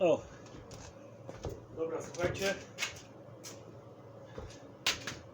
O! Dobra, słuchajcie.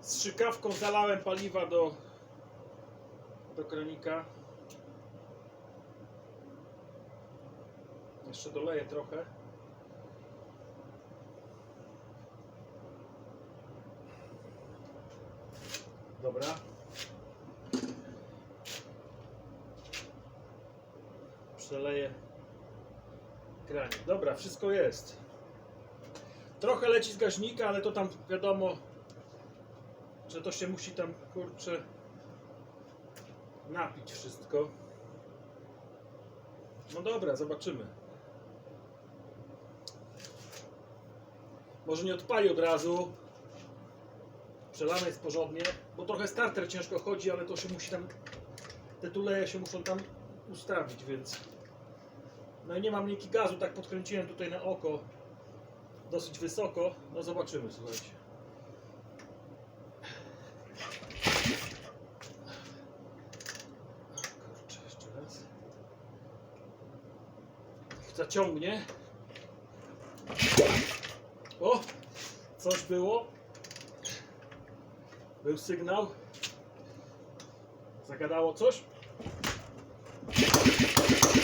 Strzykawką zalałem paliwa do, do kranika. Jeszcze doleję trochę. Dobra. Przeleję Dobra, wszystko jest. Trochę leci z gaźnika, ale to tam wiadomo, że to się musi tam kurczę napić wszystko. No dobra, zobaczymy. Może nie odpali od razu. Przelane jest porządnie, bo trochę starter ciężko chodzi, ale to się musi tam. Te tuleje się muszą tam ustawić, więc. No i nie mam linki gazu, tak podkręciłem tutaj na oko dosyć wysoko. No zobaczymy, słuchajcie. Kurczę, jeszcze raz. Zaciągnie. O! Coś było. Był sygnał. Zagadało coś.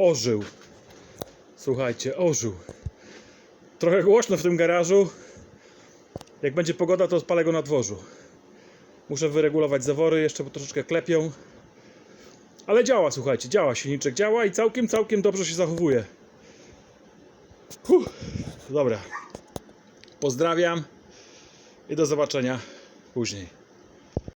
Ożył. Słuchajcie, ożył. Trochę głośno w tym garażu. Jak będzie pogoda, to odpalę go na dworzu. Muszę wyregulować zawory, jeszcze troszeczkę klepią. Ale działa, słuchajcie, działa. Silniczek działa i całkiem, całkiem dobrze się zachowuje. Dobra. Pozdrawiam i do zobaczenia później.